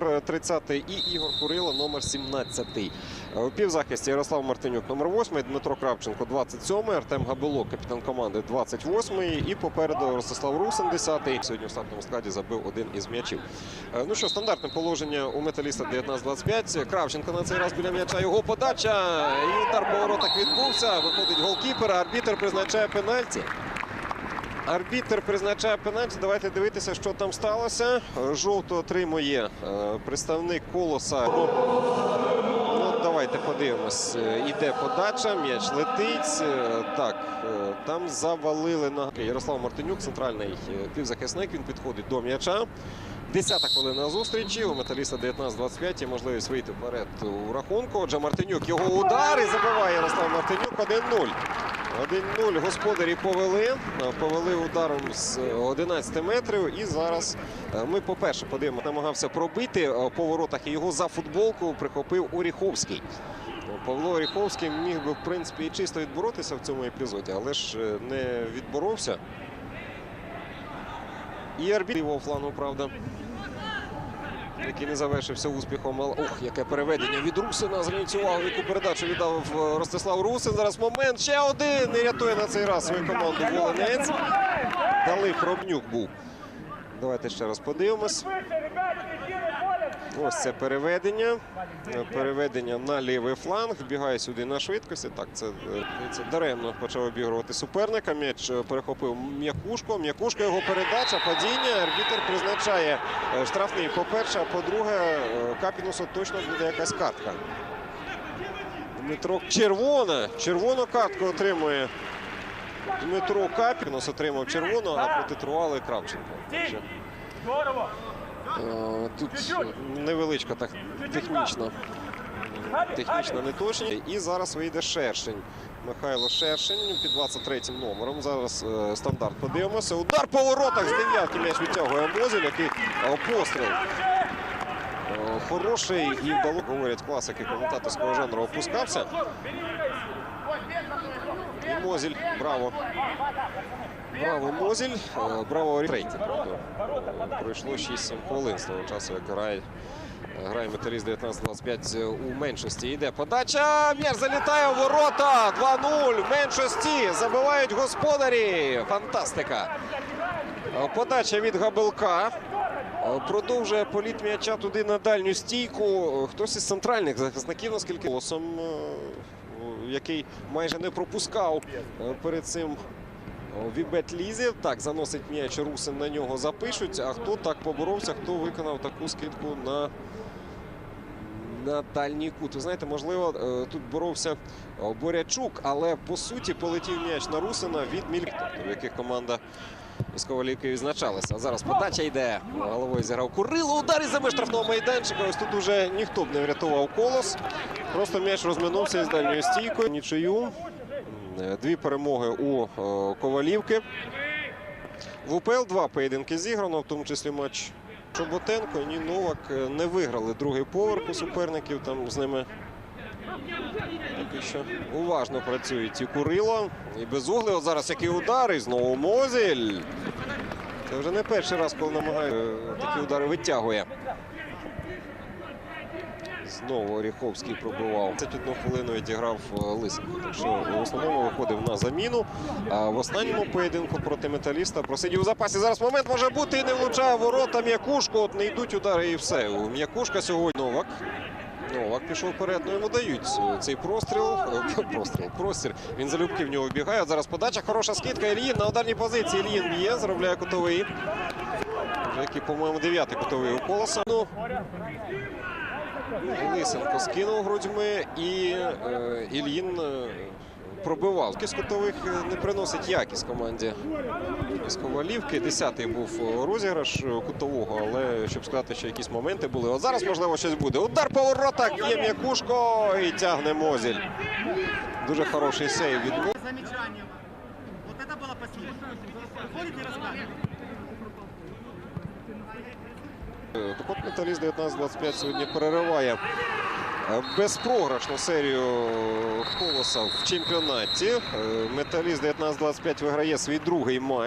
номер 30 і Ігор Курило, номер 17. У півзахисті Ярослав Мартинюк, номер 8, Дмитро Кравченко, 27, Артем Габило, капітан команди, 28 і попереду Ростислав Русин, 10 Сьогодні в стартовому складі забив один із м'ячів. Е, Ну що, стандартне положення у металіста 19-25. Кравченко на цей раз біля м'яча. Його подача. І удар по відбувся. Виходить голкіпер. Арбітер призначає пенальті. Арбітер призначає пенальті. Давайте дивитися, що там сталося. Жовту отримує е, представник колоса. Ну, давайте подивимось. Е, Іде подача, м'яч летить. Е, Так, там завалили на Ярослав Мартинюк, центральний півзахисник. Він підходить до м'яча. Десята хвилина зустрічі. У металіста 19-25 є можливість вийти вперед у рахунку. Отже, Мартинюк його удар і забиває Ярослав Мартинюк 1-0. 1-0 господарі повели. Е, Повели ударом з 11 метрів. І зараз е, ми, по-перше, подивимося, намагався пробити е, по воротах і його за футболку прихопив Оріховський. Павло Оріховський міг би, в принципі, і чисто відборотися в цьому епізоді, але ж не відборовся. І арбітр лівого флангу, правда. Який не завершився успіхом. Ох, яке переведення від Русина. Зверніть яку передачу віддав е, Ростислав Русин. Зараз момент. Ще один. Не рятує на цей раз свою команду Волонець. Дали Хробнюк був. Давайте ще раз подивимось. Ось це переведення. Переведення на лівий фланг. Вбігає сюди на швидкості. Так, це, це даремно почав обігрувати суперника. М'яч перехопив м'якушко. М'якушко його передача, падіння. Арбітер призначає е, штрафний. По-перше, а по-друге, е, Капінусу точно буде якась картка. Дмитро червона. Червону картку отримує Дмитро Капінус. Отримав червону, а проти Труали Кравченко. Е, Тут невеличка так технічна, технічна неточність. І зараз вийде Шершень. Михайло Шершень під 23 номером. Зараз е, стандарт подивимося. Удар по воротах з дев'ятки м'яч відтягує Мозіль, який е, постріл. Е, Хороший і вдало, говорять класики коментаторського жанру, опускався. І Мозіль, браво. Браво, Мозіль. Е, Браво, правда. Е, Пройшло 6-7 хвилин з того часу, як грає, грає металіст 19-25 у меншості. Йде подача. М'яч залітає у ворота. 2-0. В меншості. Забивають господарі. Фантастика. Е, Подача від Габелка. Е, Продовжує політ м'яча туди на дальню стійку. Е, Хтось із центральних захисників, наскільки голосом, е, який майже не пропускав е, перед цим Вібет Лізів. Так, заносить м'яч Русин на нього запишуть. А хто так поборовся, хто виконав таку скидку на, на дальній кут. Ви знаєте, можливо, е, тут боровся е, Борячук, але по суті полетів м'яч на Русина від Міль, тобто, в яких команда із Ковалівки відзначалася. А зараз подача йде. Головою зіграв Курило. Удар із за штрафного майданчика. Ось тут уже ніхто б не врятував колос. Просто м'яч розминувся із дальньою стійкою. Нічию. Дві перемоги у е, Ковалівки. В УПЛ два поєдинки зіграно, в тому числі матч Чоботенко. Ні Новак е, не виграли другий поверх у суперників. Там з ними поки що уважно працюють і Курило, і Безугли. От зараз який удар, і знову Мозіль. Це вже не перший раз, коли намагає е, такі удари витягує. Знову Оріховський пробивав. 21 хвилину відіграв е, Лисенко. Так що в основному виходив на заміну. А в останньому поєдинку проти металіста просидів у запасі. Зараз момент може бути і не влучає ворота м'якушку. От не йдуть удари і все. У м'якушка сьогодні Новак. Новак пішов вперед, ну йому дають цей простріл. Е, Простріл, простір. Він залюбки в нього вбігає. От Зараз подача, хороша скидка. Ільїн на ударній позиції. Ільїн б'є, заробляє кутовий. Який, по-моєму, дев'ятий кутовий у колоса. Ну, Лисенко скинув грудьми і е, Ільїн е, пробивав. З кутових е, не приносить якість команді з Ковалівки. Десятий був е, розіграш е, кутового, але щоб сказати, що якісь моменти були. От зараз, можливо, щось буде. Удар по воротах, є м'якушко і тягне Мозіль. Дуже хороший сейв від Мо- замечанием. Вот это было последнее. Выходит и рассказывает. Е, Так от металіст 19-25 сьогодні перериває е, безпрограшну серію колоса в чемпіонаті. Е, Металіст 19-25 виграє свій другий матч.